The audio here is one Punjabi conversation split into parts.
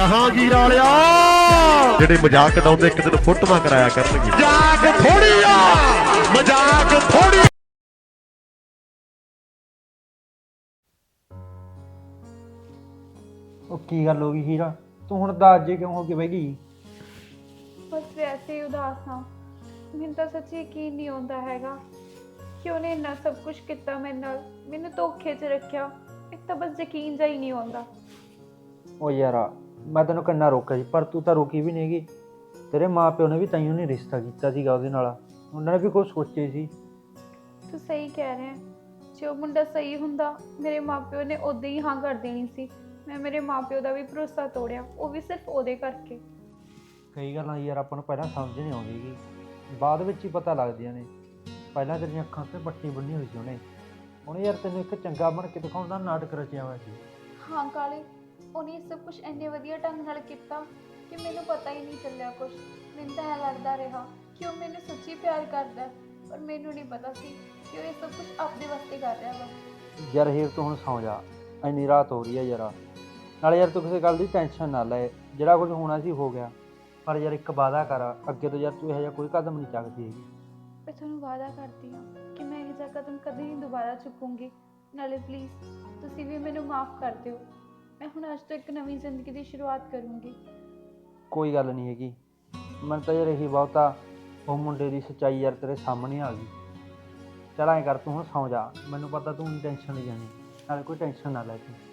ਜਹਾਂਗੀਰ ਵਾਲਿਆ। ਜਿਹੜੇ ਮਜ਼ਾਕ ਉਡਾਉਂਦੇ ਇੱਕ ਦਿਨ ਫੋਟੋਆਂ ਕਰਾਇਆ ਕਰਨਗੇ। ਮਜ਼ਾਕ ਥੋੜੀ ਆ ਮਜ਼ਾਕ ਥੋੜੀ ਉਹ ਕੀ ਗੱਲ ਹੋ ਗਈ ਹੀਰਾ? ਤੂੰ ਹੁਣ ਦੱਸ ਜੇ ਕਿਉਂ ਹੋ ਕੇ ਬਹਿ ਗਈ? ਬਸ ਵੈਸੇ ਹੀ ਉਦਾਸ ਹਾਂ। ਮੈਨੂੰ ਤਾਂ ਸੱਚੀ ਯਕੀਨ ਨਹੀਂ ਆਉਂਦਾ ਹੈਗਾ ਕਿ ਉਹਨੇ ਇੰਨਾ ਸਭ ਕੁਝ ਕੀਤਾ ਮੇਰੇ ਨਾਲ। ਮੈਨੂੰ ਧੋਖੇ 'ਚ ਰੱਖਿਆ। ਇੱਕ ਤਾਂ ਬਸ ਯਕੀਨ ਜਾ ਹੀ ਨਹੀਂ ਆਉਂਦਾ। ਉਹ ਯਾਰਾ ਮੈਂ ਤੈਨੂੰ ਕਿੰਨਾ ਰੋਕਿਆ ਸੀ ਪਰ ਤੂੰ ਤਾਂ ਰੋਕੀ ਵੀ ਨਹੀਂਗੀ ਤੇਰੇ ਮਾਪਿਓ ਨੇ ਵੀ ਤਾਈਓ ਨਹੀਂ ਰਿਸ਼ਤਾ ਕੀਤਾ ਸੀਗਾ ਉਹਦੇ ਨਾਲ। ਉਹਨਾਂ ਨੇ ਵੀ ਕੁਝ ਸੋਚੇ ਸੀ। ਤੂੰ ਸਹੀ ਕਹਿ ਰਿਹਾ ਹੈ। ਜੇ ਉਹ ਮੁੰਡਾ ਸਹੀ ਹੁੰਦਾ ਮੇਰੇ ਮਾਪਿਓ ਨੇ ਉਦੋਂ ਹੀ ਹਾਂ ਕਰ ਦੇਣੀ ਸੀ। ਮੈਂ ਮੇਰੇ ਮਾਪਿਓ ਦਾ ਵੀ ਭਰੋਸਾ ਤੋੜਿਆ ਉਹ ਵੀ ਸਿਰਫ ਉਹਦੇ ਕਰਕੇ। ਕਈ ਗੱਲਾਂ ਯਾਰ ਆਪਾਂ ਨੂੰ ਪਹਿਲਾਂ ਸਮਝ ਨਹੀਂ ਆਉਂਦੀਗੀ ਬਾਅਦ ਵਿੱਚ ਹੀ ਪਤਾ ਲੱਗਦੀਆਂ ਨੇ। ਪਹਿਲਾਂ ਤੇਰੀਆਂ ਅੱਖਾਂ ਤੇ ਪੱਟੀ ਬੰਨੀ ਹੋਈ ਸੀ ਉਹਨੇ। ਉਹਨੇ ਯਾਰ ਤੈਨੂੰ ਇੱਕ ਚੰਗਾ ਬਣ ਕੇ ਦਿਖਾਉਣ ਦਾ ਨਾਟਕ ਰਚਿਆ ਹੋਇਆ ਸੀ। ਹਾਂ ਕਾਲੇ ਉਹਨੇ ਸਭ ਕੁਝ ਇੰਨੇ ਵਧੀਆ ਢੰਗ ਨਾਲ ਕੀਤਾ ਕਿ ਮੈਨੂੰ ਪਤਾ ਹੀ ਨਹੀਂ ਚੱਲਿਆ ਕੁਝ ਮੈਨੂੰ ਤਾਂ ਐਂ ਲੱਗਦਾ ਰਿਹਾ ਕਿ ਉਹ ਮੈਨੂੰ ਸੱਚੀ ਪਿਆਰ ਕਰਦਾ ਹੈ, ਪਰ ਮੈਨੂੰ ਨਹੀਂ ਪਤਾ ਸੀ ਕਿ ਉਹ ਇਹ ਸਭ ਕੁਝ ਆਪਣੇ ਵਾਸਤੇ ਕਰ ਰਿਹਾ ਵਾ। ਯਾਰ ਹੀਰ ਤੂੰ ਹੁਣ ਸੌਂ ਜਾ। ਇੰਨੀ ਰਾਤ ਹੋ ਰਹੀ ਹੈ ਯਾਰ। ਨਾਲੇ ਯਾਰ ਤੂੰ ਕਿਸੇ ਗੱਲ ਦੀ ਟੈਨਸ਼ਨ ਨਾ ਲੈ। ਜਿਹੜਾ ਕੁਝ ਹੋਣਾ ਸੀ ਹੋ ਗਿਆ। ਪਰ ਯਾਰ ਇੱਕ ਵਾਅਦਾ ਕਰ। ਅੱਗੇ ਤੋਂ ਯਾਰ ਤੂੰ ਇਹੋ ਜਿਹਾ ਕੋਈ ਕਦਮ ਨਹੀਂ ਚੱਕਦੀ ਹੈਗੀ। ਮੈਂ ਤੁਹਾਨੂੰ ਵਾਅਦਾ ਕਰਦੀ ਹਾਂ ਕਿ ਮੈਂ ਇਹ ਜਿਹਾ ਕਦਮ ਕਦੇ ਨਹੀਂ ਦੁਬਾਰਾ ਚੁੱਕੂੰਗੀ। ਨਾਲੇ ਪਲੀਜ਼ ਤੁਸੀਂ ਵੀ ਮੈਨੂੰ ਮਾਫ ਕਰ ਦਿਓ। ਮੈਂ ਹੁਣ ਅੱਜ ਤੋਂ ਇੱਕ ਨਵੀਂ ਜ਼ਿੰਦਗੀ ਦੀ ਸ਼ੁਰੂਆਤ ਕਰੂੰਗੀ। ਕੋਈ ਗੱਲ ਨਹੀਂ ਹੈਗੀ। ਮੈਨੂੰ ਤਾਂ ਯਾਰ ਇਹੀ ਬਹੁਤਾ ਉਹ ਮੁੰਡੇ ਦੀ ਸੱਚਾਈ ਯਾਰ ਤੇਰੇ ਸਾਹਮਣੇ ਆ ਗਈ। ਚਲ ਐਂ ਕਰ ਤੂੰ ਹੁਣ ਸੌਂ ਜਾ। ਮੈਨੂੰ ਪਤਾ ਤੂੰ ਟੈਨਸ਼ਨ ਨਹੀਂ ਜਾਣੀ ਨਾਲੇ ਕੋਈ ਟੈਨਸ਼ਨ ਨਾ ਲੈ ਤੂੰ।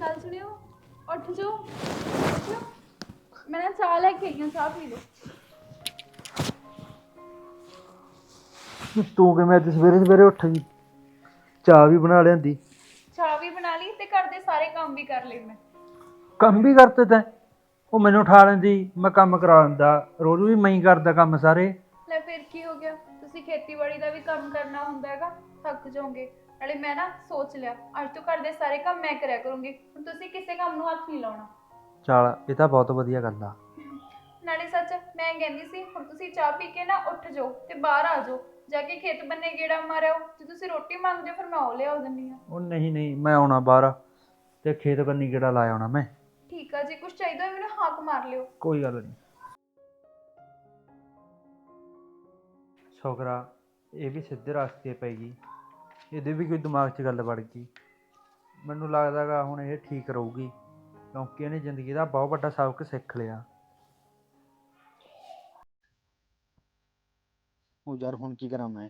ਗੱਲ ਸੁਣਿਓ ਉੱਠ ਜਾਓ। ਮੈਂ ਨਾ ਚਾਹ ਲੈ ਕੇ ਆਈ ਹਾਂ ਚਾਹ ਪੀ ਲਓ। ਤੂੰ ਕਿਵੇਂ ਅੱਜ ਸਵੇਰੇ ਸਵੇਰੇ ਉੱਠ ਗਈ? ਚਾਹ ਵੀ ਬਣਾ ਲਿਆਂਦੀ। ਚਾਹ ਵੀ ਬਣਾ ਲਈ ਤੇ ਘਰ ਦੇ ਸਾਰੇ ਕੰਮ ਵੀ ਕਰ ਲਏ ਮੈਂ। ਕੰਮ ਵੀ ਕਰਤੇ ਤੈਂ? ਉਹ ਮੈਨੂੰ ਉਠਾ ਲੈਂਦੀ ਮੈਂ ਕੰਮ ਕਰਾ ਲੈਂਦਾ। ਰੋਜ਼ ਵੀ ਮੈਂ ਹੀ ਕਰਦਾ ਕੰਮ ਸਾਰੇ। ਲੈ ਫਿਰ ਕੀ ਹੋ ਗਿਆ? ਤੁਸੀਂ ਖੇਤੀਬਾੜੀ ਦਾ ਵੀ ਕੰਮ ਕਰਨਾ ਹੁੰਦਾ ਹੈਗਾ ਥੱਕ ਜਾਓਗੇ। ਨਾਲੇ ਮੈਂ ਨਾ ਸੋਚ ਲਿਆ ਅੱਜ ਤੋਂ ਘਰ ਦੇ ਸਾਰੇ ਕੰਮ ਮੈਂ ਕਰਿਆ ਕਰੂੰਗੀ ਹੁਣ ਤੁਸੀਂ ਕਿਸੇ ਕੰਮ ਨੂੰ ਹੱਥ ਨਹੀਂ ਲਾਉਣਾ। ਚੱਲ ਇਹ ਤਾਂ ਬਹੁਤ ਵਧੀਆ ਗੱਲ ਆ। ਨਾਲੇ ਸੱਚ ਮੈਂ ਕਹਿੰਦੀ ਸੀ ਹੁਣ ਤੁਸੀਂ ਚਾਹ ਪੀ ਕੇ ਨਾ ਉੱਠ ਜਾਓ ਤੇ ਬਾਹਰ ਆ ਜਾਓ ਜਾ ਕੇ ਖੇਤ ਬੰਨੇ ਗੇੜਾ ਮਾਰਿਓ ਜੇ ਤੁਸੀਂ ਰੋਟੀ ਮੰਗਦੇ ਹੋ ਫਿਰ ਮੈਂ ਉਹ ਲਿਆਉ ਦਿੰਨੀ ਆ ਉਹ ਨਹੀਂ ਨਹੀਂ ਮੈਂ ਆਉਣਾ ਬਾਹਰ ਤੇ ਖੇਤ ਕੰਨੀ ਕਿਹੜਾ ਲਾਇਆ ਆਉਣਾ ਮੈਂ। ਠੀਕ ਆ ਜੇ ਕੁਝ ਚਾਹੀਦਾ ਹੋਵੇ ਮੈਨੂੰ ਹਾਕ ਮਾਰ ਲਿਓ। ਕੋਈ ਗੱਲ ਨਹੀਂ। ਛੋਕਰਾ ਇਹ ਵੀ ਸਿੱਧੇ ਰਸਤੇ ਪੈ ਗਈ। ਇਹਦੇ ਵੀ ਕੋਈ ਦਿਮਾਗ 'ਚ ਗੱਲ ਵੜ ਗਈ। ਮੈਨੂੰ ਲੱਗਦਾਗਾ ਹੁਣ ਇਹ ਠੀਕ ਰਹੂਗੀ, ਕਿਉਂਕਿ ਇਹਨੇ ਜ਼ਿੰਦਗੀ ਦਾ ਬਹੁਤ ਵੱਡਾ ਸਬਕ ਸਿੱਖ ਲਿਆ। ਉਹ ਯਾਰ ਹੁਣ ਕੀ ਕਰਾਂ ਮੈਂ?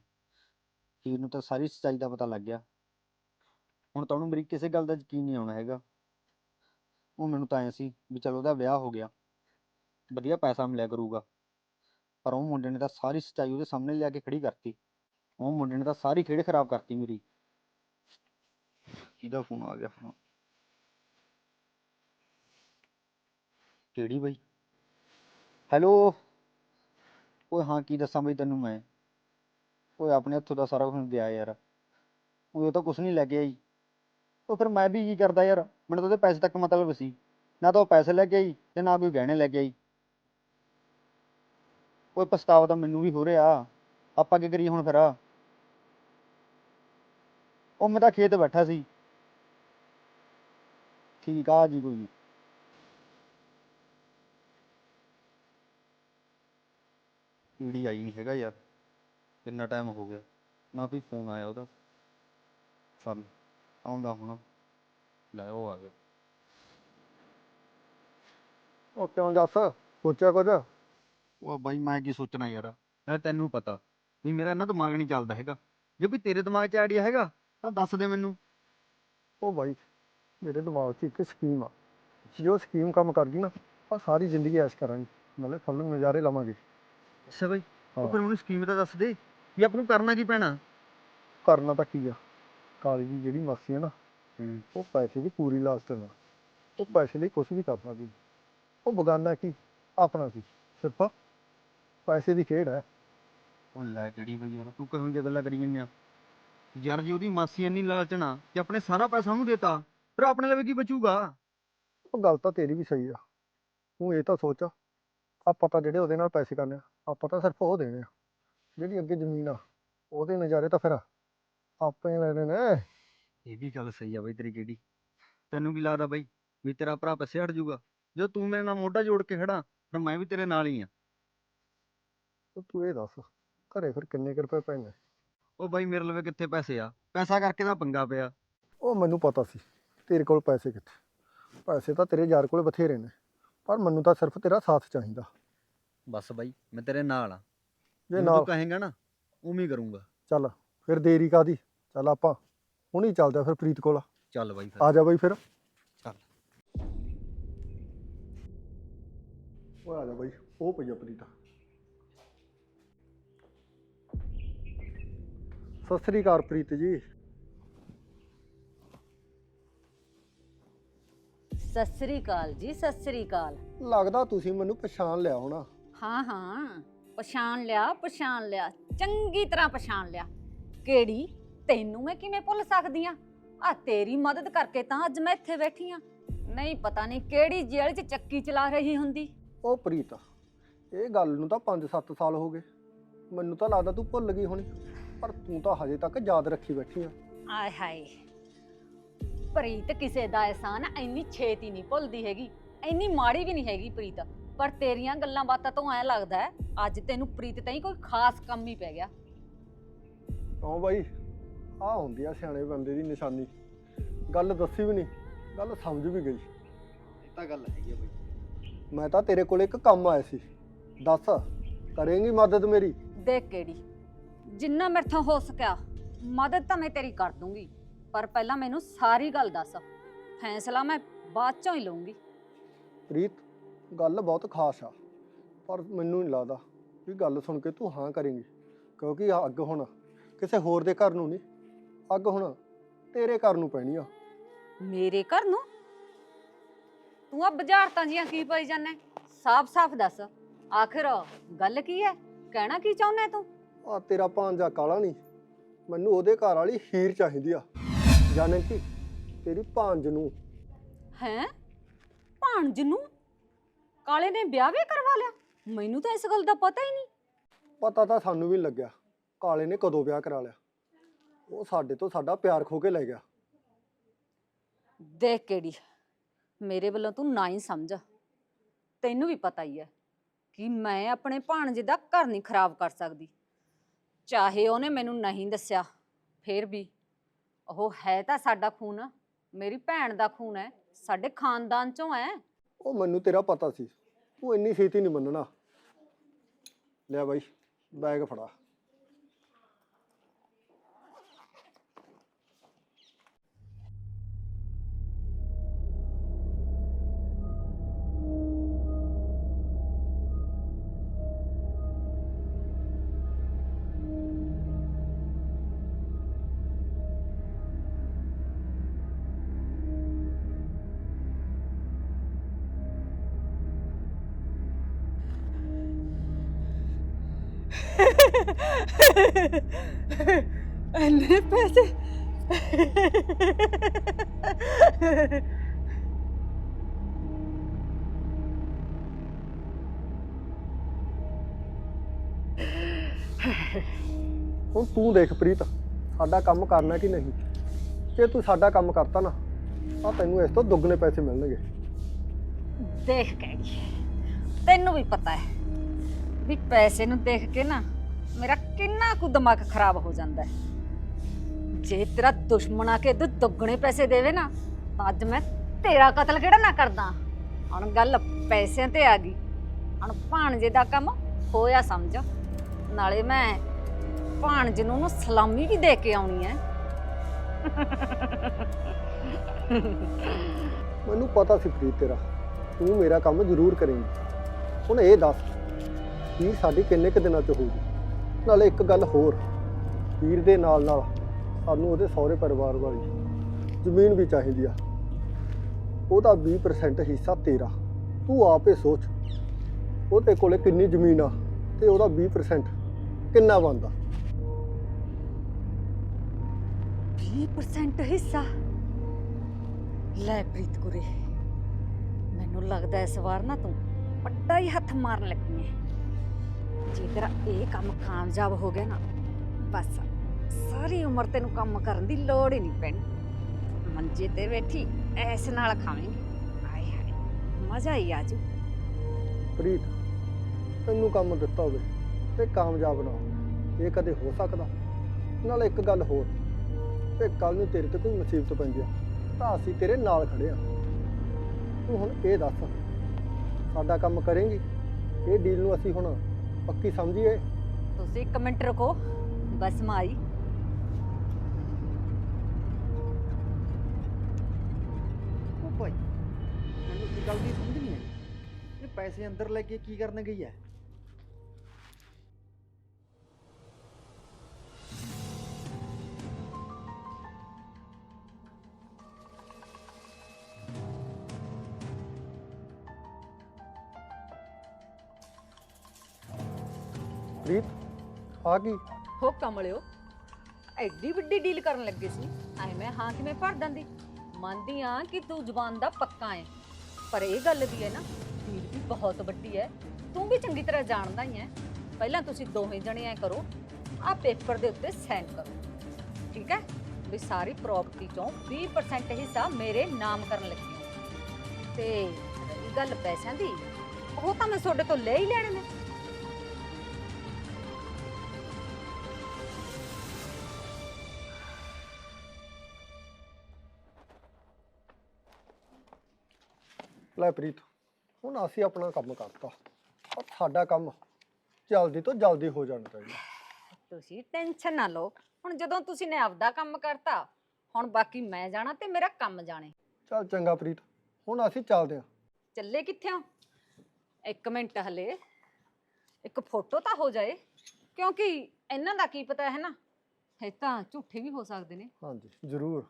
ਹੀਰ ਨੂੰ ਤਾਂ ਸਾਰੀ ਸੱਚਾਈ ਦਾ ਪਤਾ ਲੱਗ ਗਿਆ। ਹੁਣ ਤਾਂ ਉਹਨੂੰ ਮੇਰੀ ਕਿਸੇ ਗੱਲ ਦਾ ਯਕੀਨ ਨਹੀਂ ਆਉਣਾ ਹੈਗਾ। ਉਹ ਮੈਨੂੰ ਤਾਂ ਐ ਸੀ ਵੀ ਚਲ ਉਹਦਾ ਵਿਆਹ ਹੋ ਗਿਆ। ਵਧੀਆ ਪੈਸਾ ਮਿਲਿਆ ਕਰੂਗਾ। ਪਰ ਉਹ ਮੁੰਡੇ ਨੇ ਤਾਂ ਸਾਰੀ ਸੱਚਾਈ ਉਹਦੇ ਸਾਹਮਣੇ ਲਿਆ ਕੇ ਖੜੀ ਕਰਤੀ। ਉਹ ਮੁੰਡੇ ਨੇ ਤਾਂ ਸਾਰੀ ਖੇਡ ਖਰਾਬ ਕਰਤੀ ਮੇਰੀ। ਕਿਹਦਾ ਫੋਨ ਆ ਗਿਆ ਹੁਣ? ਕਿਹੜੀ ਬਈ? ਹੈਲੋ ਓਏ ਹਾਂ ਕੀ ਦੱਸਾਂ ਬਈ ਤੈਨੂੰ ਮੈਂ? ਓਏ ਆਪਣੇ ਹੱਥੋਂ ਦਾ ਸਾਰਾ ਕੁਝ ਦਿਆ ਯਾਰ। ਉਹ ਤਾਂ ਕੁਝ ਨਹੀਂ ਲੈ ਕੇ ਆਈ। ਉਹ ਫਿਰ ਮੈਂ ਵੀ ਕੀ ਕਰਦਾ ਯਾਰ? ਮੈਨੂੰ ਤਾਂ ਉਹਦੇ ਪੈਸੇ ਤੱਕ ਮਤਲਬ ਸੀ। ਨਾ ਤਾਂ ਉਹ ਪੈਸੇ ਲੈ ਕੇ ਆਈ ਤੇ ਨਾ ਕੋਈ ਗਹਿਣੇ ਲੈ ਕੇ ਆਈ। ਓਏ ਪਛਤਾਵਾ ਤਾਂ ਮੈਨੂੰ ਵੀ ਹੋ ਰਿਹਾ। ਆਪਾਂ ਕੀ ਕਰੀਏ ਹੁਣ ਫਿਰ? ਉਹ ਮੈਂ ਤਾਂ ਖੇਤ ਬੈਠਾ ਸੀ। ਠੀਕ ਆ ਜੀ ਕੋਈ ਨੀ। ਕੀੜੀ ਆਈ ਨਹੀਂ ਹੈਗਾ ਯਾਰ। ਕਿੰਨਾ ਟਾਈਮ ਹੋ ਗਿਆ? ਨਾ ਕੋਈ ਫੋਨ ਆਇਆ ਉਹਦਾ। ਚੱਲ ਆਉਂਦਾ ਹੁਣ। ਲੈ ਉਹ ਆ ਗਿਆ। ਉਹ ਕਿਉਂ ਦੱਸ? ਸੋਚਿਆ ਕੁਝ? ਉਹ ਬਾਈ ਮੈਂ ਕੀ ਸੋਚਣਾ ਯਾਰ? ਮੈਂ ਤੈਨੂੰ ਪਤਾ। ਵੀ ਮੇਰਾ ਇਹਨਾਂ ਦਿਮਾਗ ਨਹੀਂ ਚੱਲਦਾ ਹੈਗਾ। ਜੇ ਕੋਈ ਤੇਰੇ ਦਿਮਾਗ 'ਚ ਆਈਡੀਆ ਹੈਗਾ ਤਾਂ ਦੱਸ ਦੇ ਮੈਨੂੰ। ਉਹ ਬਾਈ ਮੇਰੇ ਦਿਮਾਗ 'ਚ ਇੱਕ ਸਕੀਮ ਆ। ਜੇ ਸਕੀਮ ਕੰਮ ਕਰ ਗਈ ਨਾ ਆਪਾਂ ਸਾਰੀ ਜ਼ਿੰਦਗੀ ਐਸ਼ ਕਰਾਂਗੇ। ਨਾਲੇ ਫੁੱਲ ਨਜ਼ਾਰੇ ਲਵਾਂਗੇ। ਅੱਛਾ ਬਾਈ ਹਾਂ। ਉਹ ਫਿਰ ਮੈਨੂੰ ਸਕੀਮ ਤਾਂ ਦੱਸ ਦੇ ਵੀ ਆਪਾਂ ਨੂੰ ਕਰਨਾ ਕੀ ਪੈਣਾ? ਕਰਨਾ ਤਾਂ ਕੀ ਆ? ਕਾਲੀ ਦੀ ਜਿਹੜੀ ਮਾਸੀ ਹੈ ਨਾ ਉਹ ਪੈਸੇ ਦੀ ਪੂਰੀ ਲਾਸਟ ਨਾ ਉਹ ਪੈਸੇ ਲਈ ਕੁਝ ਵੀ ਕਰ ਸਕਦੀ ਉਹ ਬਗਾਨਾ ਕੀ? ਆਪਣਾ ਸੀ ਸਿਰਫ। ਪੈਸੇ ਦੀ ਖੇਡ ਹੈ। ਉਹ ਲੈ ਕਿਹੜੀ ਬਈ ਯਾਰ ਤੂੰ ਕਿਹੋ ਗੱਲਾਂ ਕਰੀ ਜਾਂਦੀਆਂ ਯਾਰ ਜੇ ਉਹਦੀ ਮਾਸੀ ਇੰਨੀ ਲਾਲਚਣਾ ਤੇ ਆਪਣੇ ਸਾਰਾ ਪੈਸਾ ਉਹਨੂੰ ਦੇਤਾ ਫਿਰ ਆਪਣੇ ਲਈ ਕੀ ਬਚੂਗਾ? ਉਹ ਗੱਲ ਤਾਂ ਤੇਰੀ ਵੀ ਸਹੀ ਆ। ਤੂੰ ਇਹ ਤਾਂ ਸੋਚ ਆਪਾਂ ਤਾਂ ਜਿਹੜੇ ਉਹਦੇ ਨਾਲ ਪੈਸੇ ਕਰਨੇ ਆ ਆਪਾਂ ਤਾਂ ਸਿਰਫ ਉਹ ਦੇਣੇ ਆ। ਜਿਹੜੀ ਅੱਗੇ ਜ਼ਮੀਨ ਆ ਉਹਦੇ ਨਜ਼ਾਰੇ ਤਾਂ ਫਿਰ ਆਪੇ ਲੈਣੇ ਨੇ ਇਹ ਵੀ ਗੱਲ ਸਹੀ ਆ ਬਈ ਤੇਰੀ ਕਿਹੜੀ ਤੈਨੂੰ ਕੀ ਲੱਗਦਾ ਬਈ ਵੀ ਤੇਰਾ ਭਰਾ ਪੈਸੇ ਹਟ ਜਾਊਗਾ? ਜਦੋਂ ਤੂੰ ਮੇਰੇ ਨਾਲ ਮੋਢਾ ਜੋੜ ਕੇ ਖੜਾ ਫਿਰ ਮੈਂ ਵੀ ਤੇਰੇ ਨਾਲ ਹੀ ਆ। ਤੇ ਇਹ ਦੱਸ ਘਰੇ ਫਿਰ ਕਿੰਨੇ ਕੁ ਰੁਪਏ ਪਏ ਨੇ ਉਹ ਬਾਈ ਮੇਰੇ ਲਵੇ ਕਿੱਥੇ ਪੈਸੇ ਆ? ਪੈਸਾ ਕਰਕੇ ਤਾਂ ਪੰਗਾ ਪਿਆ। ਉਹ ਮੈਨੂੰ ਪਤਾ ਸੀ ਤੇਰੇ ਕੋਲ ਪੈਸੇ ਕਿੱਥੇ? ਪੈਸੇ ਤਾਂ ਤੇਰੇ ਯਾਰ ਕੋਲ ਬਥੇਰੇ ਨੇ ਪਰ ਮੈਨੂੰ ਤਾਂ ਸਿਰਫ ਤੇਰਾ ਸਾਥ ਚਾਹੀਦਾ। ਬਸ ਬਾਈ ਮੈਂ ਤੇਰੇ ਨਾਲ ਆ। ਜੇ ਜਿਵੇਂ ਨਾ ਤੂੰ ਕਹੇਂਗਾ ਨਾ ਉਵੇਂ ਹੀ ਕਰੂੰਗਾ। ਚੱਲ ਫਿਰ ਦੇਰੀ ਕਾਦੀ ਚੱਲ ਆਪਾਂ ਹੁਣੀ ਚੱਲਦੇ ਆ ਫਿਰ ਪ੍ਰੀਤ ਕੋਲ। ਚੱਲ ਬਾਈ ਫਿਰ। ਆ ਜਾ ਬਈ ਫਿਰ। ਚੱਲ। ਉਹ ਆ ਜਾ ਬਈ ਉਹ ਪਈ ਆ ਪ੍ਰੀਤ। ਸਤਿ ਸ੍ਰੀ ਅਕਾਲ ਪ੍ਰੀਤ ਜੀ। ਸਤਿ ਸ੍ਰੀ ਅਕਾਲ ਜੀ ਸਤਿ ਸ੍ਰੀ ਅਕਾਲ। ਲੱਗਦਾ ਤੁਸੀਂ ਮੈਨੂੰ ਪਛਾਣ ਲਿਆ ਹੋਣਾ। ਹਾਂ ਹਾਂ ਪਛਾਣ ਲਿਆ ਪਛਾਣ ਲਿਆ ਚੰਗੀ ਤਰ੍ਹਾਂ ਪਛਾਣ ਲਿਆ। ਕਿਹੜੀ? ਤੈਨੂੰ ਮੈਂ ਕਿਵੇਂ ਭੁੱਲ ਸਕਦੀ ਆ? ਆ ਤੇਰੀ ਮਦਦ ਕਰਕੇ ਤਾਂ ਅੱਜ ਮੈਂ ਇੱਥੇ ਬੈਠੀ ਆ। ਨਹੀਂ ਪਤਾ ਨਹੀਂ ਕਿਹੜੀ ਜੇਲ੍ਹ 'ਚ ਚੱਕੀ ਚਲਾ ਰਹੀ ਹੁੰਦੀ। ਉਹ ਪ੍ਰੀਤ ਇਹ ਗੱਲ ਨੂੰ ਤਾਂ 5-7 ਸਾਲ ਹੋ ਗਏ। ਮੈਨੂੰ ਤਾਂ ਲੱਗਦਾ ਤੂੰ ਭੁੱਲ ਗਈ ਹੋਣੀ। ਪਰ ਤੂੰ ਤਾਂ ਹਜੇ ਤੱਕ ਯਾਦ ਰੱਖੀ ਬੈਠੀ ਆ। ਆਏ ਹਾਏ। ਪ੍ਰੀਤ ਕਿਸੇ ਦਾ ਅਹਿਸਾਨ ਇੰਨੀ ਛੇਤੀ ਨਹੀਂ ਭੁੱਲਦੀ ਹੈਗੀ। ਇੰਨੀ ਮਾੜੀ ਵੀ ਨਹੀਂ ਹੈਗੀ ਪ੍ਰੀਤ। ਪਰ ਤੇਰੀਆਂ ਗੱਲਾਂ ਬਾਤਾਂ ਤੋਂ ਐ ਲੱਗਦਾ ਹੈ ਅੱਜ ਤੈਨੂੰ ਪ੍ਰੀਤ ਤਾਂ ਹੀ ਕੋਈ ਖਾਸ ਕੰਮ ਹੀ ਪੈ ਗਿਆ। ਕਿਉਂ ਬਾਈ? ਆ ਹੁੰਦੀ ਆ ਸਿਆਣੇ ਬੰਦੇ ਦੀ ਨਿਸ਼ਾਨੀ। ਗੱਲ ਦੱਸੀ ਵੀ ਨਹੀਂ ਗੱਲ ਸਮਝ ਵੀ ਗਈ। ਇਹ ਤਾਂ ਗੱਲ ਹੈਗੀ ਆ ਬਾਈ। ਮੈਂ ਤਾਂ ਤੇਰੇ ਕੋਲ ਇੱਕ ਕੰਮ ਆਇਆ ਸੀ। ਦੱਸ ਕਰੇਂਗੀ ਮਦਦ ਮੇਰੀ? ਦੇਖ ਕਿਹੜੀ। ਜਿੰਨਾ ਮੇਰੇ ਤੋਂ ਹੋ ਸਕਿਆ ਮਦਦ ਤਾਂ ਮੈਂ ਤੇਰੀ ਕਰ ਦੂੰਗੀ ਪਰ ਪਹਿਲਾਂ ਮੈਨੂੰ ਸਾਰੀ ਗੱਲ ਦੱਸ। ਫੈਸਲਾ ਮੈਂ ਬਾਅਦ ਚੋਂ ਹੀ ਲਵਾਂਗੀ ਪ੍ਰੀਤ ਗੱਲ ਬਹੁਤ ਖਾਸ ਆ ਪਰ ਮੈਨੂੰ ਨਹੀਂ ਲੱਗਦਾ ਵੀ ਗੱਲ ਸੁਣ ਕੇ ਤੂੰ ਹਾਂ ਕਰੇਂਗੀ ਕਿਉਂਕਿ ਆਹ ਅੱਗ ਹੁਣ ਕਿਸੇ ਹੋਰ ਦੇ ਘਰ ਨੂੰ ਨਹੀਂ ਅੱਗ ਹੁਣ ਤੇਰੇ ਘਰ ਨੂੰ ਪੈਣੀ ਆ। ਮੇਰੇ ਘਰ ਨੂੰ? ਤੂੰ ਆ ਬੁਝਾਰਤਾਂ ਜੀਆਂ ਕੀ ਪਈ ਜਾਂਦੇ? ਸਾਫ਼-ਸਾਫ਼ ਦੱਸ ਆਖਿਰ ਗੱਲ ਕੀ ਹੈ? ਕਹਿਣਾ ਕੀ ਚਾਹੁੰਦਾ ਤੂੰ? ਆ ਤੇਰਾ ਭਾਂਜਾ ਕਾਲਾ ਨਹੀਂ। ਮੈਨੂੰ ਉਹਦੇ ਘਰ ਵਾਲੀ ਹੀਰ ਚਾਹੀਦੀ ਆ। ਜਾਣੇ ਕਿ? ਤੇਰੀ ਭਾਂਜ ਨੂੰ। ਹੈਂ? ਭਾਣਜ ਨੂੰ? ਕਾਲੇ ਨੇ ਵਿਆਹ ਵੀ ਕਰਵਾ ਲਿਆ? ਮੈਨੂੰ ਤਾਂ ਇਸ ਗੱਲ ਦਾ ਪਤਾ ਹੀ ਨਹੀਂ। ਪਤਾ ਤਾਂ ਸਾਨੂੰ ਵੀ ਲੱਗਿਆ। ਕਾਲੇ ਨੇ ਕਦੋਂ ਵਿਆਹ ਕਰਾ ਲਿਆ? ਉਹ ਸਾਡੇ ਤੋਂ ਸਾਡਾ ਪਿਆਰ ਖੋ ਕੇ ਲੈ ਗਿਆ। ਦੇਖ ਕਿਹੜੀ। ਮੇਰੇ ਵੱਲੋਂ ਤੂੰ ਨਾ ਹੀ ਸਮਝ। ਤੈਨੂੰ ਵੀ ਪਤਾ ਹੀ ਹੈ ਕਿ ਮੈਂ ਆਪਣੇ ਭਾਣਜੇ ਦਾ ਘਰ ਨਹੀਂ ਖਰਾਬ ਕਰ ਸਕਦੀ। ਚਾਹੇ ਉਹਨੇ ਮੈਨੂੰ ਨਹੀਂ ਦੱਸਿਆ, ਫਿਰ ਵੀ। ਉਹ ਹੈ ਤਾਂ ਸਾਡਾ ਖੂਨ, ਮੇਰੀ ਭੈਣ ਦਾ ਖੂਨ ਹੈ, ਸਾਡੇ ਖਾਨਦਾਨ ਚੋਂ ਹੈ। ਉਹ ਮੈਨੂੰ ਤੇਰਾ ਪਤਾ ਸੀ। ਤੂੰ ਇੰਨੀ ਛੇਤੀ ਨਹੀਂ ਮੰਨਣਾ। ਲਿਆ ਬਾਈ ਬੈਗ ਫੜਾ। ਇੰਨੇ ਪੈਸੇ। ਹੁਣ ਤੂੰ ਦੇਖ ਪ੍ਰੀਤ ਸਾਡਾ ਕੰਮ ਕਰਨਾ ਕਿ ਨਹੀਂ? ਜੇ ਤੂੰ ਸਾਡਾ ਕੰਮ ਕਰਤਾ ਨਾ ਆ ਤੈਨੂੰ ਇਸ ਤੋਂ ਦੁੱਗਣੇ ਪੈਸੇ ਮਿਲਣਗੇ। ਦੇਖ ਕਹਿਗੀ ਤੈਨੂੰ ਵੀ ਪਤਾ ਹੈ ਵੀ ਪੈਸੇ ਨੂੰ ਦੇਖ ਕੇ ਨਾ ਮੇਰਾ ਕਿੰਨਾ ਕੁ ਦਿਮਾਗ ਖਰਾਬ ਹੋ ਜਾਂਦਾ ਹੈ। ਜੇ ਤੇਰਾ ਦੁਸ਼ਮਣ ਆ ਕੇ ਤੂੰ ਦੁੱਗਣੇ ਪੈਸੇ ਦੇਵੇ ਨਾ, ਤਾਂ ਅੱਜ ਮੈਂ ਤੇਰਾ ਕਤਲ ਕਿਹੜਾ ਨਾ ਕਰਦਾ। ਹੁਣ ਗੱਲ ਪੈਸਿਆਂ ਤੇ ਆ ਗਈ। ਹੁਣ ਭਾਣਜੇ ਦਾ ਕੰਮ ਹੋਇਆ ਸਮਝ। ਨਾਲੇ ਮੈਂ ਭਾਣਜੇ ਨੂੰ ਉਹਨੂੰ ਸਲਾਮੀ ਵੀ ਦੇ ਕੇ ਆਉਣੀ ਹੈ। ਮੈਨੂੰ ਪਤਾ ਸੀ ਪ੍ਰੀਤ ਤੇਰਾ। ਤੂੰ ਮੇਰਾ ਕੰਮ ਜ਼ਰੂਰ ਕਰੇਂਗੀ। ਹੁਣ ਇਹ ਦੱਸ, ਕੀ ਸਾਡੀ ਕਿੰਨੇ ਕੁ ਦਿਨਾਂ ਚ ਹੋਊਗੀ? ਨਾਲੇ ਇੱਕ ਗੱਲ ਹੋਰ। ਵੀਰ ਦੇ ਨਾਲ ਨਾਲ ਸਾਨੂੰ ਉਹਦੇ ਸਹੁਰੇ ਪਰਿਵਾਰ ਵਾਲੀ ਜ਼ਮੀਨ ਵੀ ਚਾਹੀਦੀ ਆ। ਉਹਦਾ 20% ਹਿੱਸਾ ਤੇਰਾ। ਤੂੰ ਆਪੇ ਸੋਚ, ਉਹਦੇ ਕੋਲੇ ਕਿੰਨੀ ਜ਼ਮੀਨ ਆ ਤੇ ਉਹਦਾ 20% ਕਿੰਨਾ ਬਣਦਾ? 20% ਹਿੱਸਾ? ਲੈ ਪ੍ਰੀਤ ਕੁਰੇ ਮੈਨੂੰ ਲੱਗਦਾ ਇਸ ਵਾਰ ਨਾ ਤੂੰ ਵੱਡਾ ਹੀ ਹੱਥ ਮਾਰਨ ਲੱਗੀ ਹੈ ਜੇਕਰ ਇਹ ਕੰਮ ਕਾਮਯਾਬ ਹੋ ਗਿਆ ਨਾ, ਬਸ ਸਾਰੀ ਉਮਰ ਤੈਨੂੰ ਕੰਮ ਕਰਨ ਦੀ ਲੋੜ ਹੀ ਨਹੀਂ ਪੈਣੀ। ਮੰਜੇ ਤੇ ਬੈਠੀ ਐਸ ਨਾਲ ਖਾਵੇਂਗੀ। ਆਏ ਹਾਏ, ਮਜ਼ਾ ਹੀ ਆਜੂ ਪ੍ਰੀਤ, ਤੈਨੂੰ ਕੰਮ ਦਿੱਤਾ ਹੋਵੇ ਤੇ ਕਾਮਯਾਬ ਨਾ ਹੋਵੇ। ਇਹ ਕਦੇ ਹੋ ਸਕਦਾ? ਨਾਲ ਇੱਕ ਗੱਲ ਹੋਰ, ਤੇ ਕੱਲ ਨੂੰ ਤੇਰੇ ਤੇ ਕੋਈ ਮੁਸੀਬਤ ਪੈਂਦੀ ਆ ਤਾਂ ਅਸੀਂ ਤੇਰੇ ਨਾਲ ਖੜੇ ਆ। ਤੂੰ ਹੁਣ ਇਹ ਦੱਸ, ਸਾਡਾ ਕੰਮ ਕਰੇਂਗੀ? ਇਹ ਡੀਲ ਨੂੰ ਅਸੀਂ ਹੁਣ ਪੱਕੀ ਸਮਝੀਏ ਤੁਸੀਂ ਇੱਕ ਮਿੰਟ ਰੁਕੋ ਬਸ ਮੈਂ ਆਈ ਉਹ ਭਾਈ ਮੈਨੂੰ ਇੱਕ ਗੱਲ ਦੀ ਸਮਝ ਨਹੀਂ ਆਈ ਇਹ ਪੈਸੇ ਅੰਦਰ ਲੈ ਕੇ ਕੀ ਕਰਨ ਗਈ ਹੈ ਆ ਕੀ ਹੋ ਕਮਲਿਓ, ਐਡੀ ਵੱਡੀ ਡੀਲ ਕਰਨ ਲੱਗੇ ਸੀ। ਐ ਮੈਂ ਹਾਂ ਕਿਵੇਂ ਭਰ ਦਿੰਦੀ? ਮੰਨਦੀ ਆ ਕਿ ਤੂੰ ਜ਼ੁਬਾਨ ਦਾ ਪੱਕਾ ਹੈ। ਪਰ ਇਹ ਗੱਲ ਵੀ ਹੈ ਨਾ ਡੀਲ ਵੀ ਬਹੁਤ ਵੱਡੀ ਹੈ। ਤੂੰ ਵੀ ਚੰਗੀ ਤਰ੍ਹਾਂ ਜਾਣਦਾ ਹੀ ਹੈ। ਪਹਿਲਾਂ ਤੁਸੀਂ ਦੋਵੇਂ ਜਣੇ ਐ ਕਰੋ ਆ ਪੇਪਰ ਦੇ ਉੱਤੇ ਸਾਈਨ ਕਰੋ। ਠੀਕ ਹੈ? ਵੀ ਸਾਰੀ ਪ੍ਰਾਪਰਟੀ ਚੋਂ 20% ਹਿੱਸਾ ਮੇਰੇ ਨਾਮ ਕਰਨ ਲੱਗੀ ਹਾਂ। ਤੇ ਰਹੀ ਗੱਲ ਪੈਸਿਆਂ ਦੀ, ਉਹ ਤਾਂ ਮੈਂ ਤੁਹਾਡੇ ਤੋਂ ਲੈ ਹੀ ਲੈਣੇ ਨੇ। ਲੈ ਪ੍ਰੀਤ ਹੁਣ ਅਸੀਂ ਆਪਣਾ ਕੰਮ ਕਰਤਾ। ਔਰ ਸਾਡਾ ਕੰਮ ਜਲਦੀ ਤੋਂ ਜਲਦੀ ਹੋ ਜਾਣਾ ਚਾਹੀਦਾ। ਤੁਸੀਂ ਟੈਨਸ਼ਨ ਨਾ ਲਓ। ਹੁਣ ਜਦੋਂ ਤੁਸੀਂ ਨੇ ਆਪਦਾ ਕੰਮ ਕਰਤਾ ਹੁਣ ਬਾਕੀ ਮੈਂ ਜਾਣਾ ਤੇ ਮੇਰਾ ਕੰਮ ਜਾਣੇ। ਚੱਲ ਚੰਗਾ ਪ੍ਰੀਤ ਹੁਣ ਅਸੀਂ ਚੱਲਦੇ ਹਾਂ। ਚੱਲੇ ਕਿੱਥੇ ਹੋ? ਇੱਕ ਮਿੰਟ ਹਲੇ। ਇੱਕ ਫੋਟੋ ਤਾਂ ਹੋ ਜਾਏ ਕਿਉਂਕਿ ਇਹਨਾਂ ਦਾ ਕੀ ਪਤਾ ਹੈ ਨਾ? ਇਹ ਤਾਂ ਝੂਠੇ ਵੀ ਹੋ ਸਕਦੇ ਨੇ। ਹਾਂਜੀ ਜ਼ਰੂਰ।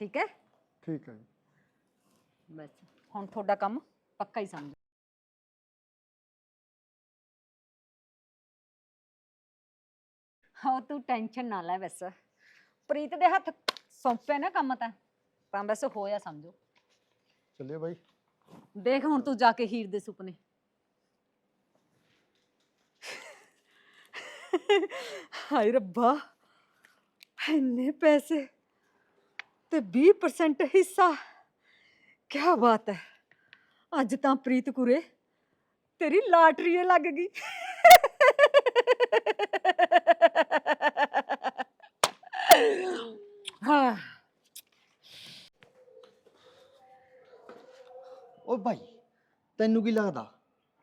ਠੀਕ ਹੈ? ਠੀਕ ਹੈ ਜੀ। ਬਸ। ਹੁਣ ਤੁਹਾਡਾ ਕੰਮ ਪੱਕਾ ਹੀ ਸਮਝੋ। ਹਾਂ ਤੂੰ ਟੈਨਸ਼ਨ ਨਾ ਲੈ ਬਸ। ਪ੍ਰੀਤ ਦੇ ਹੱਥ ਸੌਂਪੇ ਨਾ ਕੰਮ ਤਾਂ। ਤਾਂ ਬਸ ਹੋਇਆ ਸਮਝੋ। ਚੱਲਿਏ ਬਾਈ। ਦੇਖ ਹੁਣ ਤੂੰ ਜਾ ਕੇ ਹੀਰ ਦੇ ਸੁਪਨੇ। ਹਾਏ ਰੱਬਾ ਇੰਨੇ ਪੈਸੇ। ਤੇ 20% ਹਿੱਸਾ। ਕੀ ਬਾਤ ਹੈ। ਅੱਜ ਤਾਂ ਪ੍ਰੀਤ ਕੁਰੇ, ਤੇਰੀ ਲਾਟਰੀ ਏ ਲੱਗ ਗਈ। ਹਾਂ। ਓ ਭਾਈ, ਤੈਨੂੰ ਕੀ ਲੱਗਦਾ?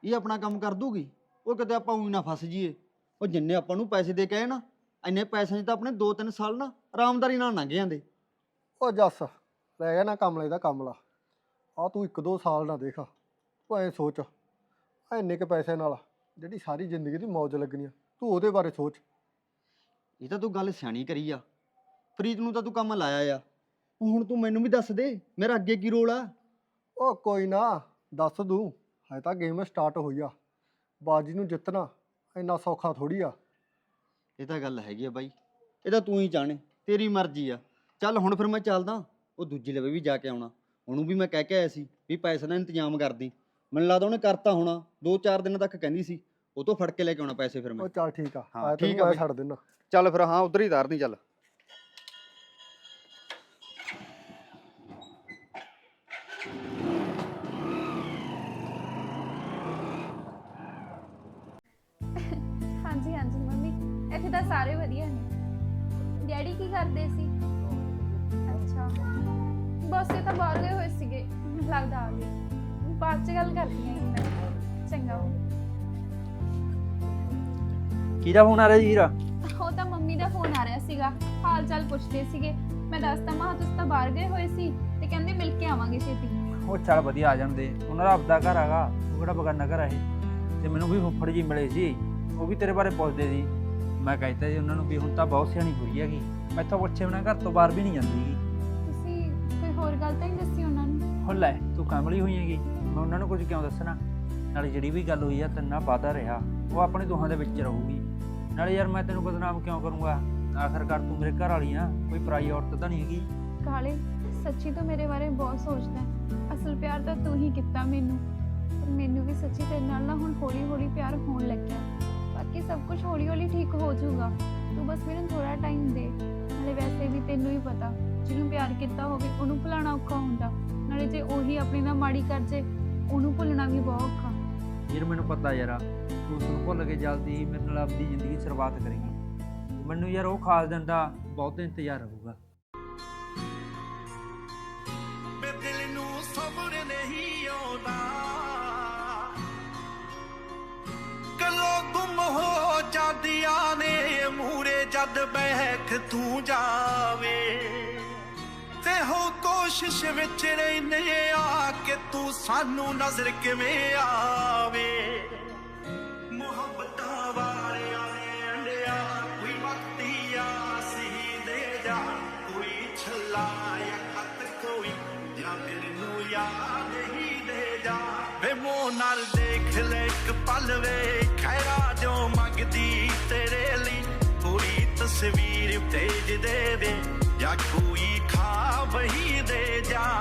ਇਹ ਆਪਣਾ ਕੰਮ ਕਰ ਦੂਗੀ ਉਹ ਕਿਤੇ ਆਪਾਂ ਉਹੀ ਨਾ ਫਸ ਜਾਈਏ। ਉਹ ਜਿੰਨੇ ਆਪਾਂ ਨੂੰ ਪੈਸੇ ਦੇ ਕੇ ਆਏ ਨਾ, ਇੰਨੇ ਪੈਸਿਆਂ 'ਚ ਤਾਂ ਆਪਣੇ 2-3 ਸਾਲ ਨਾ ਆਰਾਮਦਾਰੀ ਨਾਲ ਲੰਘ ਜਾਂਦੇ। ਉਹ ਜੱਸ ਲੈ ਗਿਆ ਨਾ ਕਮਲੇ ਦਾ ਕਮਲਾ ਆ ਤੂੰ ਇੱਕ ਦੋ ਸਾਲ ਨਾ ਦੇਖ ਉਹ ਐ ਸੋਚ ਆ ਇੰਨੇ ਕੇ ਪੈਸੇ ਨਾਲ ਜਿਹੜੀ ਸਾਰੀ ਜ਼ਿੰਦਗੀ ਦੀ ਮੌਜ ਲੱਗਣੀ ਆ ਤੂੰ ਉਹਦੇ ਬਾਰੇ ਸੋਚ। ਇਹ ਤਾਂ ਤੂੰ ਗੱਲ ਸਿਆਣੀ ਕਰੀ ਆ। ਪ੍ਰੀਤ ਨੂੰ ਤਾਂ ਤੂੰ ਕੰਮ ਲਾਇਆ ਆ। ਹੁਣ ਤੂੰ ਮੈਨੂੰ ਵੀ ਦੱਸ ਦੇ ਮੇਰਾ ਅੱਗੇ ਕੀ ਰੋਲ ਆ? ਉਹ ਕੋਈ ਨਾ ਦੱਸ ਦੂੰ ਹਜੇ ਤਾਂ ਗੇਮ ਸਟਾਰਟ ਹੋਈ ਆ। ਬਾਜੀ ਨੂੰ ਜਿੱਤਣਾ ਇੰਨਾ ਸੌਖਾ ਥੋੜੀ ਆ। ਇਹ ਤਾਂ ਗੱਲ ਹੈਗੀ ਆ ਬਾਈ ਇਹ ਤਾਂ ਤੂੰ ਹੀ ਜਾਣੇ ਤੇਰੀ ਮਰਜ਼ੀ ਆ। ਚੱਲ ਹੁਣ ਫਿਰ ਮੈਂ ਚੱਲਦਾ ਉਹ ਦੂਜੇ ਲਵੇ ਵੀ ਜਾ ਕੇ ਆਉਣਾ। ਉਹਨੂੰ ਵੀ ਮੈਂ ਕਹਿ ਕੇ ਆਇਆ ਸੀ ਵੀ ਪੈਸੇ ਦਾ ਇੰਤਜ਼ਾਮ ਕਰਦੀ। ਮੈਨੂੰ ਲੱਗਦਾ ਉਹਨੇ ਕਰਤਾ ਹੋਣਾ 2-4 ਦਿਨਾਂ ਤੱਕ ਕਹਿੰਦੀ ਸੀ। ਉਹ ਤੋਂ ਫੜ ਕੇ ਲੈ ਕੇ ਆਉਣਾ ਪੈਸੇ ਫਿਰ ਉਹ ਮੈਂ ਚੱਲ ਠੀਕ ਆ ਹਾਂ, ਆ ਠੀਕ ਤੈਨੂੰ ਆ ਮੈਂ ਬਈ। ਛੱਡ ਦਿੰਦਾ ਚੱਲ ਫਿਰ ਹਾਂ ਉਧਰ ਹੀ ਧਾਰਨੀ ਚੱਲ। ਹਾਂਜੀ ਹਾਂਜੀ ਮੰਮੀ। ਇੱਥੇ ਤਾਂ ਸਾਰੇ ਵਧੀਆ ਨੇ। ਡੈਡੀ ਕੀ ਕਰਦੇ ਸੀ? ਬਸ ਇਹ ਤਾਂ ਬਾਹਰਲੇ ਹੋਏ ਸੀਗੇ ਮੈਨੂੰ ਲੱਗਦਾ ਆ ਗਏ। ਬਾਅਦ ਚ ਗੱਲ ਕਰਦੀ ਹਾਂ ਮੈਂ। ਚੰਗਾ। ਕਿਹਦਾ ਫੋਨ ਆ ਰਿਹਾ ਜੀ ਹੀਰਾ? ਉਹ ਤਾਂ ਮੰਮੀ ਦਾ ਫੋਨ ਆ ਰਿਹਾ ਸੀਗਾ। ਹਾਲ ਚਾਲ ਪੁੱਛਦੇ ਸੀਗੇ। ਮੈਂ ਦੱਸਤਾ ਮਾ ਤੁਸੀਂ ਤਾਂ ਬਾਹਰ ਗਏ ਹੋਏ ਸੀ ਤੇ ਕਹਿੰਦੇ ਮਿਲ ਕੇ ਆਵਾਂਗੇ ਛੇਤੀ। ਉਹ ਚੱਲ ਵਧੀਆ ਆ ਜਾਂਦੇ। ਉਹਨਾਂ ਦਾ ਆਪਦਾ ਘਰ ਹੈਗਾ ਉਹ ਕਿਹੜਾ ਬਗਾਨਾ ਘਰ ਇਹ? ਤੇ ਮੈਨੂੰ ਵੀ ਫੁੱਫੜ ਜੀ ਮਿਲੇ ਸੀ। ਉਹ ਵੀ ਤੇਰੇ ਬਾਰੇ ਪੁੱਛਦੇ ਸੀ। ਮੈਂ ਕਹਿੰਦਾ ਜੀ ਉਹਨਾਂ ਨੂੰ ਵੀ ਹੁਣ ਤਾਂ ਬਹੁਤ ਸਿਆਣੀ ਹੋਈ ਹੈਗੀ। ਮੈਥੋਂ ਪੁੱਛੇ ਬਿਨਾਂ ਘਰ ਤੋਂ ਬਾਹਰ ਵੀ ਨਹੀਂ ਜਾਂਦੀ। ਗੀ। ਹੋਰ ਗੱਲ ਤਾਂ ਨਹੀਂ ਦੱਸੀ ਉਹਨਾਂ ਨੂੰ। ਹੁਣ ਲੈ ਤੂੰ ਕਮਲੀ ਹੋਈ ਹੈਗੀ ਮੈਂ ਉਹਨਾਂ ਨੂੰ ਕੁਝ ਕਿਉਂ ਦੱਸਣਾ? ਨਾਲੇ ਜਿਹੜੀ ਵੀ ਗੱਲ ਹੋਈ ਆ ਤੈਨਾਂ ਵਾਦਾ ਰਿਹਾ ਉਹ ਆਪਣੇ ਦੋਹਾਂ ਦੇ ਵਿੱਚ ਰਹੂਗੀ। ਨਾਲੇ ਯਾਰ ਮੈਂ ਤੈਨੂੰ ਬਦਨਾਮ ਕਿਉਂ ਕਰੂੰਗਾ? ਆਖਰਕਾਰ ਤੂੰ ਮੇਰੇ ਘਰ ਵਾਲੀ ਆ ਕੋਈ ਪਰਾਈ ਔਰਤ ਤਾਂ ਨਹੀਂ ਹੈਗੀ। ਕਾਲੇ ਸੱਚੀ ਤੂੰ ਮੇਰੇ ਬਾਰੇ ਬਹੁਤ ਸੋਚਦਾ ਹੈ। ਅਸਲ ਪਿਆਰ ਤਾਂ ਤੂੰ ਹੀ ਕੀਤਾ ਮੈਨੂੰ। ਪਰ ਮੈਨੂੰ ਵੀ ਸੱਚੀ ਤੇਰੇ ਨਾਲ ਨਾ ਹੁਣ ਹੌਲੀ ਹੌਲੀ ਪਿਆਰ ਹੋਣ ਲੱਗਿਆ। ਬਾਕੀ ਸਭ ਕੁਝ ਹੌਲੀ ਹੌਲੀ ਠੀਕ ਹੋ ਜਾਊਗਾ। ਤੂੰ ਬਸ ਮੈਨੂੰ ਥੋੜਾ ਟਾਈਮ ਦੇ। ਨਾਲੇ ਵੈਸੇ ਵੀ ਤੈਨੂੰ ਹੀ ਪਤਾ। ਜਿਹਨੂੰ ਪਿਆਰ ਕੀਤਾ ਹੋਵੇ ਉਹਨੂੰ ਭੁਲਾਉਣਾ ਔਖਾ ਹੁੰਦਾ। ਨਾਲੇ ਜੇ ਉਹੀ ਆਪਣੀ ਨਾਲ ਮਾੜੀ ਕਰ ਜੇ ਉਹਨੂੰ ਭੁੱਲਣਾ ਵੀ ਬਹੁਤ ਔਖਾ। ਯਾਰ ਮੈਨੂੰ ਪਤਾ ਯਾਰ ਤੂੰ ਉਸ ਨੂੰ ਭੁੱਲ ਕੇ ਜਲਦੀ ਹੀ ਮੇਰੇ ਨਾਲ ਆਪਣੀ ਜ਼ਿੰਦਗੀ ਸ਼ੁਰੂਆਤ ਕਰੇਗੀ ਮੈਨੂੰ ਯਾਰ ਉਹ ਖਾਸ ਦਿਨ ਦਾ ਬਹੁਤ ਇੰਤਜ਼ਾਰ ਰਹੂਗਾ ਮੈਂ ਦਿਲ ਨੂੰ ਸਬਰ ਨਹੀਂ ਆਉਂਦਾ। ਕਲੋ ਗੁੰਮ ਹੋ ਜਾਂਦੀਆਂ ਨੇ ਮੂਰੇ ਜਦ ਬਹਿਕ ਤੂੰ ਜਾਵੇ। ਤੇ ਕੋਸ਼ਿਸ਼ ਵਿੱਚ ਰਹਿੰਦੇ ਆ ਕਿ ਤੂੰ ਸਾਨੂੰ ਨਜ਼ਰ ਕਿਵੇਂ ਆਵੇ। ਮੁਹੱਬਤਾਂ ਵਾਲਿਆਂ ਨੇ ਅੰਡਿਆ, ਕੋਈ ਵਕਤੀ ਆਸੀ ਦੇ ਜਾ, ਕੋਈ ਛੱਲਾ ਜਾਂ ਖਤ ਕੋਈ ਜਾਂ ਦਿਲ ਯਾਦ ਹੀ ਦੇ ਜਾ। ਵੇ ਮੋਹ ਨਾਲ ਦੇਖ ਲੈ ਇੱਕ ਪਲ ਵੇ, ਖੈਰਾ ਜੋ ਮੰਗਦੀ ਤੇਰੇ ਲਈ। ਕੋਈ ਤਸਵੀਰ ਭੇਜ ਦੇਵੇ ਜਾਂ ਕੋਈ ਦੇ ਜਾ।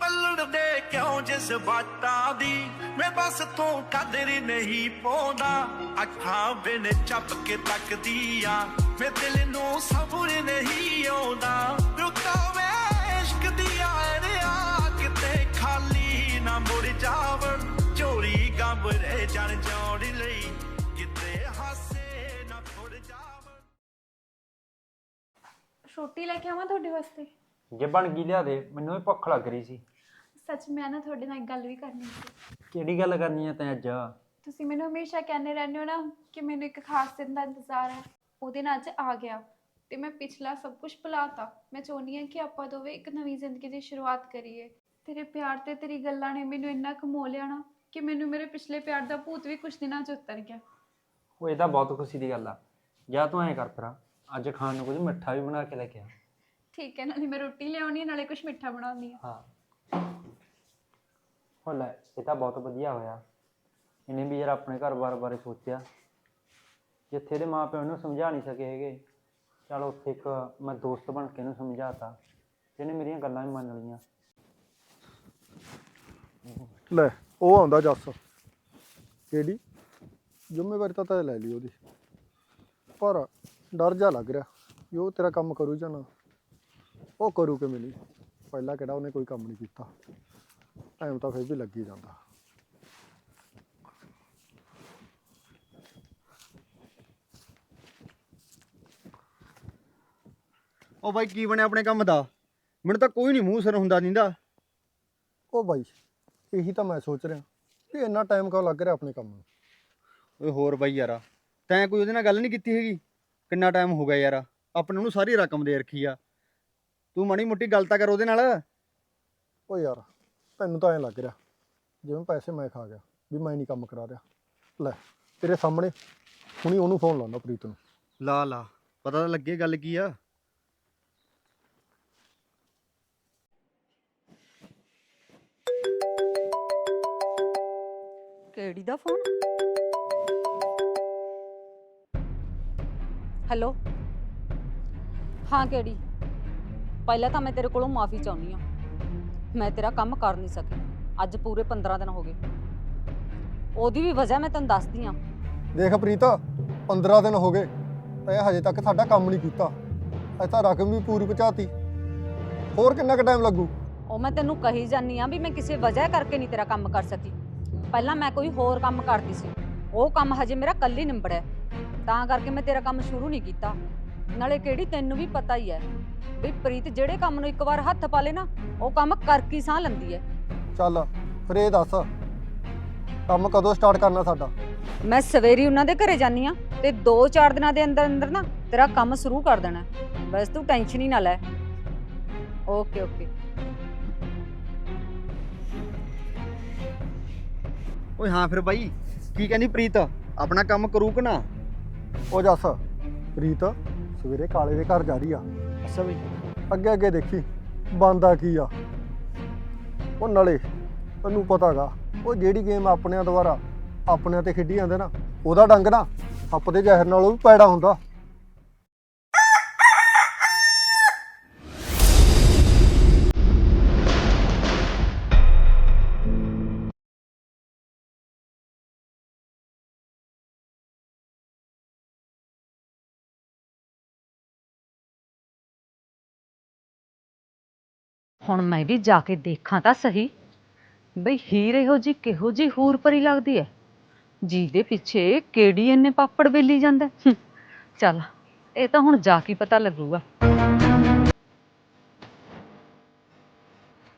ਪਲੜ ਦੇ ਕਿਉਂ ਜਜ਼ਬਾਤਾਂ ਦੀ? ਮੈਂ ਬਸ ਤੋਂ ਕਦਰ ਨਹੀਂ ਪਾਉਂਦਾ। ਅੱਖਾਂ ਬਿਨ ਚੱਪ ਕੇ ਤੱਕਦੀ ਆ। ਮੈਂ ਦਿਲ ਨੂੰ ਸਬਰ ਨਹੀਂ ਆਉਂਦਾ। ਰੁਕਾ ਵੇ ਇਸ਼ਕ ਦੀ ਆਰਿਆ ਕਿਤੇ ਖਾਲੀ ਨਾ ਮੁੜ ਜਾਵਣ। ਚੋਰੀ ਗੰਬਰੇ ਜਾਣ ਜੋੜ ਰੋਟੀ ਲੈ ਕੇ ਆਵਾਂ ਤੁਹਾਡੇ ਵਾਸਤੇ? ਜੇ ਬਣ ਗਈ ਲਿਆ ਦੇ ਮੈਨੂੰ ਵੀ ਭੁੱਖ ਲੱਗ ਰਹੀ ਸੀ। ਸੱਚ ਮੈਂ ਨਾ ਤੁਹਾਡੇ ਨਾਲ ਇੱਕ ਗੱਲ ਵੀ ਕਰਨੀ ਸੀ। ਕਿਹੜੀ ਗੱਲ ਕਰਨੀ ਆ ਤੈਂ ਅੱਜ? ਤੁਸੀਂ ਮੈਨੂੰ ਹਮੇਸ਼ਾ ਕਹਿੰਦੇ ਰਹਿੰਦੇ ਹੋ ਨਾ ਕਿ ਮੈਨੂੰ ਇੱਕ ਖਾਸ ਦਿਨ ਦਾ ਇੰਤਜ਼ਾਰ ਹੈ। ਉਹਦੇ ਨਾਲ ਅੱਜ ਆ ਗਿਆ ਤੇ ਮੈਂ ਪਿਛਲਾ ਸਭ ਕੁਝ ਭੁਲਾਤਾ। ਮੈਂ ਚਾਹੁੰਦੀ ਹਾਂ ਕਿ ਆਪਾਂ ਦੋਵੇਂ ਇੱਕ ਨਵੀਂ ਜ਼ਿੰਦਗੀ ਦੀ ਸ਼ੁਰੂਆਤ ਕਰੀਏ। ਤੇਰੇ ਪਿਆਰ ਤੇ ਤੇਰੀ ਗੱਲਾਂ ਨੇ ਮੈਨੂੰ ਇੰਨਾ ਮੋਹ ਲਿਆ ਨਾ ਕਿ ਮੈਨੂੰ ਮੇਰੇ ਪਿਛਲੇ ਪਿਆਰ ਦਾ ਭੂਤ ਵੀ ਕੁਝ ਦਿਨਾਂ 'ਚ ਉਤਰ ਗਿਆ। ਉਹ ਇਹ ਤਾਂ ਬਹੁਤ ਖੁਸ਼ੀ ਦੀ ਗੱਲ ਆ। ਜਾਂ ਤੂੰ ਐਂ ਕਰ ਭਰਾ ਅੱਜ ਖਾਣ ਨੂੰ ਕੁਝ ਮਿੱਠਾ ਵੀ ਬਣਾ ਕੇ ਲੈ ਕੇ ਆ। ਠੀਕ ਹੈ ਨਾਲੇ ਮੈਂ ਰੋਟੀ ਲਿਆਉਣੀ ਹੈ ਨਾਲੇ ਕੁਝ ਮਿੱਠਾ ਬਣਾਉਣੀ ਹੈ। ਹਾਂ। ਹੋ ਲੈ ਇਹ ਤਾਂ ਬਹੁਤ ਵਧੀਆ ਹੋਇਆ। ਇਹਨੇ ਵੀ ਯਾਰ ਆਪਣੇ ਘਰ-ਬਾਰ ਬਾਰੇ ਸੋਚਿਆ। ਜਿੱਥੇ ਇਹਦੇ ਮਾਪਿਆਂ ਉਹਨੂੰ ਸਮਝਾ ਨਹੀਂ ਸਕੇ ਹੈਗੇ। ਚਲ ਉੱਥੇ ਇੱਕ ਮੈਂ ਦੋਸਤ ਬਣ ਕੇ ਇਹਨੂੰ ਸਮਝਾਤਾ। ਜਿਹਨੇ ਮੇਰੀਆਂ ਗੱਲਾਂ ਵੀ ਮੰਨ ਲਈਆਂ। ਲੈ ਉਹ ਆਉਂਦਾ ਜੱਸ। ਕਿਹੜੀ? ਜ਼ਿੰਮੇਵਾਰੀ ਤਾਂ ਤੈਂ ਲੈ ਲਈ ਉਹਦੀ। ਪਰ ਡਰ ਜਾ ਲੱਗ ਰਿਹਾ ਵੀ ਉਹ ਤੇਰਾ ਕੰਮ ਕਰੂ ਜਾਂ ਨਾ। ਉਹ ਕਰੂ ਕਿਵੇਂ ਨਹੀਂ। ਪਹਿਲਾਂ ਕਿਹੜਾ ਉਹਨੇ ਕੋਈ ਕੰਮ ਨਹੀਂ ਕੀਤਾ। ਟਾਈਮ ਤਾਂ ਫਿਰ ਵੀ ਲੱਗ ਜਾਂਦਾ। ਉਹ ਬਾਈ ਕੀ ਬਣਿਆ ਆਪਣੇ ਕੰਮ ਦਾ? ਮੈਨੂੰ ਤਾਂ ਕੋਈ ਨਹੀਂ ਮੂੰਹ ਸਿਰ ਹੁੰਦਾ ਦਿੰਦਾ। ਉਹ ਬਾਈ ਇਹੀ ਤਾਂ ਮੈਂ ਸੋਚ ਰਿਹਾ ਵੀ ਇੰਨਾ ਟਾਈਮ ਕਿਉਂ ਲੱਗ ਰਿਹਾ ਆਪਣੇ ਕੰਮ ਨੂੰ। ਓਏ ਹੋਰ ਬਾਈ ਯਾਰਾ ਤੈਂ ਕੋਈ ਉਹਦੇ ਨਾਲ ਗੱਲ ਨਹੀਂ ਕੀਤੀ ਹੈਗੀ? ਕਿੰਨਾ ਟਾਈਮ ਹੋ ਗਿਆ ਯਾਰਾ? ਆਪਣੇ ਨੂੰ ਸਾਰੀ ਰਕਮ ਦੇ ਰੱਖੀ ਆ। ਤੂੰ ਮਾੜੀ ਮੋਟੀ ਗੱਲ ਤਾਂ ਕਰ ਉਹਦੇ ਨਾਲ। ਉਹ ਯਾਰ ਤੈਨੂੰ ਤਾਂ ਐਂ ਲੱਗ ਰਿਹਾ ਜਿਵੇਂ ਪੈਸੇ ਮੈਂ ਖਾ ਗਿਆ ਵੀ ਮੈਂ ਨਹੀਂ ਕੰਮ ਕਰਾ ਰਿਹਾ। ਲੈ ਤੇਰੇ ਸਾਹਮਣੇ ਹੁਣੀ ਉਹਨੂੰ ਫੋਨ ਲਾਉਣਾ ਪ੍ਰੀਤ ਨੂੰ। ਲਾ ਲਾ ਪਤਾ ਤਾਂ ਲੱਗੇ ਗੱਲ ਕੀ ਆ। ਕਿਹੜੀ ਦਾ ਫੋਨ ਹੈਲੋ? ਹਾਂ ਕਿਹੜੀ? ਪਹਿਲਾਂ ਤਾਂ ਮੈਂ ਤੇਰੇ ਕੋਲੋਂ ਮਾਫੀ ਚਾਹੁੰਦੀ ਆ ਮੈਂ ਤੇਰਾ ਕੰਮ ਕਰ ਨਹੀਂ ਸਕੀ। ਅੱਜ ਪੂਰੇ 15 ਦਿਨ ਹੋ ਗਏ। ਉਹਦੀ ਵੀ ਵਜ੍ਹਾ ਮੈਂ ਤੈਨੂੰ ਦੱਸਦੀ ਆ ਦੇਖ ਪ੍ਰੀਤ 15 ਦਿਨ ਹੋ ਗਏ। ਤੇ ਹਜੇ ਤੱਕ ਸਾਡਾ ਕੰਮ ਨਹੀਂ ਕੀਤਾ। ਅਜੇ ਤਾਂ ਰਕਮ ਵੀ ਪੂਰੀ ਪਹੁੰਚਾਤੀ। ਹੋਰ ਕਿੰਨਾ ਕੁ ਟਾਈਮ ਲੱਗੂ? ਉਹ ਮੈਂ ਤੈਨੂੰ ਕਹੀ ਜਾਨੀ ਆ ਵੀ ਮੈਂ ਕਿਸੇ ਵਜ੍ਹਾ ਕਰਕੇ ਨਹੀਂ ਤੇਰਾ ਕੰਮ ਕਰ ਸਕੀ। ਪਹਿਲਾਂ ਮੈਂ ਕੋਈ ਹੋਰ ਕੰਮ ਕਰਦੀ ਸੀ। ਉਹ ਕੰਮ ਹਜੇ ਮੇਰਾ ਕੱਲ ਹੀ ਨਿਬੜਿਆ। ਤਾਂ ਕਰਕੇ ਮੈਂ ਤੇਰਾ ਕੰਮ ਸ਼ੁਰੂ ਨਹੀਂ ਕੀਤਾ। ਨਾਲੇ ਕਿਹੜੀ ਤੈਨੂੰ ਵੀ ਪਤਾ ਹੀ ਹੈ ਵੀ ਪ੍ਰੀਤ ਜਿਹੜੇ ਕੰਮ ਨੂੰ ਇੱਕ ਵਾਰ ਹੱਥ ਪਾ ਲੇ ਨਾ ਉਹ ਕੰਮ ਕਰ ਕੀ ਸਾਹ ਲੈਂਦੀ ਹੈ। ਚੱਲ ਫਿਰ ਇਹ ਦੱਸ ਕੰਮ ਕਦੋਂ ਸਟਾਰਟ ਕਰਨਾ ਸਾਡਾ? ਮੈਂ ਸਵੇਰੀ ਉਹਨਾਂ ਦੇ ਘਰੇ ਜਾਨੀ ਆ ਤੇ 2-4 ਦਿਨਾਂ ਦੇ ਅੰਦਰ ਅੰਦਰ ਨਾ ਤੇਰਾ ਕੰਮ ਸ਼ੁਰੂ ਕਰ ਦੇਣਾ ਬਸ ਤੂੰ ਟੈਨਸ਼ਨ ਹੀ ਨਾ ਲੈ। Okay okay. ਓਏ ਹਾਂ ਫਿਰ ਬਾਈ ਕੀ ਕਹਿੰਦੀ ਪ੍ਰੀਤ? ਆਪਣਾ ਕੰਮ ਕਰੂ ਕਿ ਨਾ। ਉਹ ਜੱਸ ਪ੍ਰੀਤ ਸਵੇਰੇ ਕਾਲੇ ਦੇ ਘਰ ਜਾ ਰਹੀ ਆ। ਅੱਛਾ ਬਈ ਅੱਗੇ ਅੱਗੇ ਦੇਖੀ ਬੰਦਾ ਕੀ ਆ। ਉਹ ਨਾਲੇ ਤੈਨੂੰ ਪਤਾਗਾ ਉਹ ਜਿਹੜੀ ਗੇਮ ਆਪਣਿਆਂ ਦੁਆਰਾ ਆਪਣਿਆਂ ਤੇ ਖੇਡੀ ਜਾਂਦੇ ਨਾ ਉਹਦਾ ਡੰਗ ਨਾ ਸੱਪ ਦੇ ਜ਼ਹਿਰ ਨਾਲੋਂ ਵੀ ਪੈੜਾ ਹੁੰਦਾ। ਹੁਣ ਮੈਂ ਵੀ ਜਾ ਕੇ ਦੇਖਾਂ ਤਾਂ ਸਹੀ। ਬਈ ਹੀਰ ਇਹੋ ਜੀ ਕਿਹੋ ਜੀ ਹੂਰ ਪਰੀ ਲੱਗਦੀ ਐ? ਜਿਹਦੇ ਪਿੱਛੇ ਕਿਹੜੀ ਇੰਨੇ ਪਾਪੜ ਵੇਲੀ ਜਾਂਦਾ ਹੈ। ਚੱਲ, ਇਹ ਤਾਂ ਹੁਣ ਜਾ ਕੇ ਪਤਾ ਲੱਗੂਗਾ।